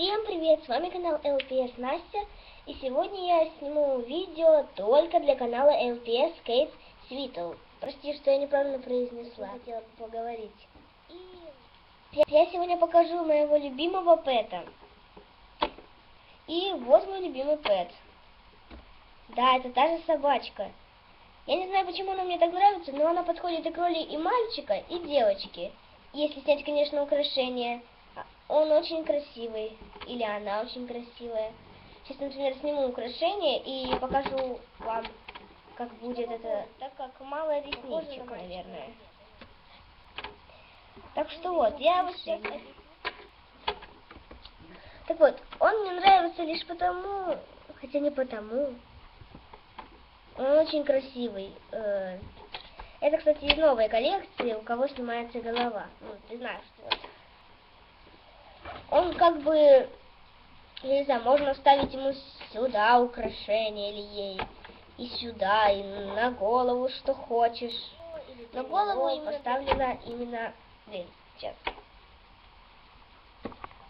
Всем привет, с вами канал LPS Настя, и сегодня я сниму видео только для канала LPS Kate Sweetle. Прости, что я неправильно произнесла, хотела поговорить. И я сегодня покажу моего любимого пэта. И вот мой любимый пэт. Да, это та же собачка. Я не знаю, почему она мне так нравится, но она подходит и к роли и мальчика, и девочки. Если снять, конечно, украшения. Он очень красивый. Или она очень красивая. Сейчас, например, сниму украшение и покажу вам, как будет это. Так как мало ресничек, наверное. Так что вот, я вот сейчас... Так вот, он мне нравится лишь потому, хотя не потому. Он очень красивый. Э, это, кстати, из новой коллекции, у кого снимается голова. Ну, ты знаешь, что он как бы, я не знаю, можно ставить ему сюда украшение или ей, и сюда, и на голову, что хочешь. На голову именно поставлено именно, блин, сейчас.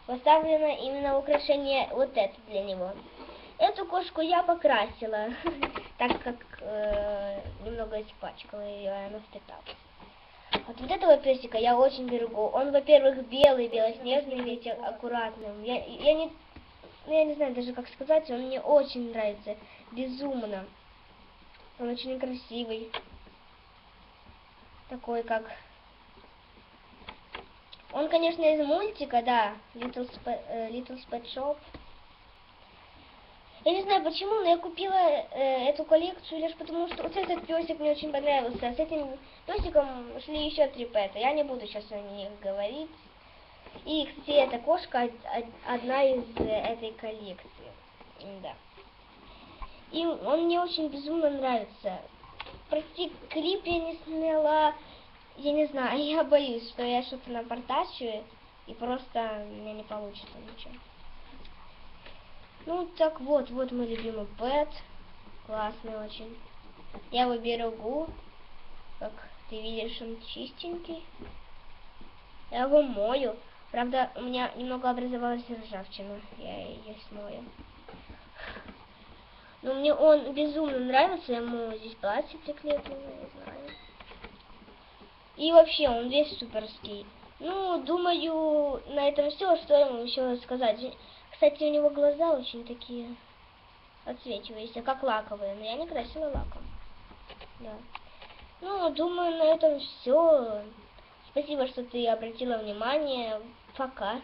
Поставлено именно украшение вот это для него. Эту кошку я покрасила, так как э, немного испачкала ее, и она впиталась. Вот, вот этого песика я очень берегу. Он, во-первых, белый, белоснежный, весь аккуратный. Я, я не, ну, я не знаю даже как сказать, он мне очень нравится, безумно. Он очень красивый. Такой, как... Он, конечно, из мультика, да, Little, Sp Little Pet Shop. Я не знаю почему, но я купила э, эту коллекцию лишь потому, что вот этот песик мне очень понравился. А с этим песиком шли еще три пэта. Я не буду сейчас о них говорить. И, кстати, эта кошка одна из э, этой коллекции. Да. И он мне очень безумно нравится. Прости, клип я не сняла. Я не знаю, я боюсь, что я что-то напортачу, и просто у меня не получится ничего. Ну, так вот, вот мой любимый пэт. Классный очень. Я его берегу. Как ты видишь, он чистенький. Я его мою. Правда, у меня немного образовалась ржавчина. Я ее смою. Но мне он безумно нравится. Ему здесь платье приклеено, не знаю. И вообще, он весь суперский. Ну, думаю, на этом все. Что ему еще сказать? Кстати, у него глаза очень такие отсвечивающиеся, как лаковые, но я не красила лаком. Да. Ну, думаю, на этом все. Спасибо, что ты обратила внимание. Пока.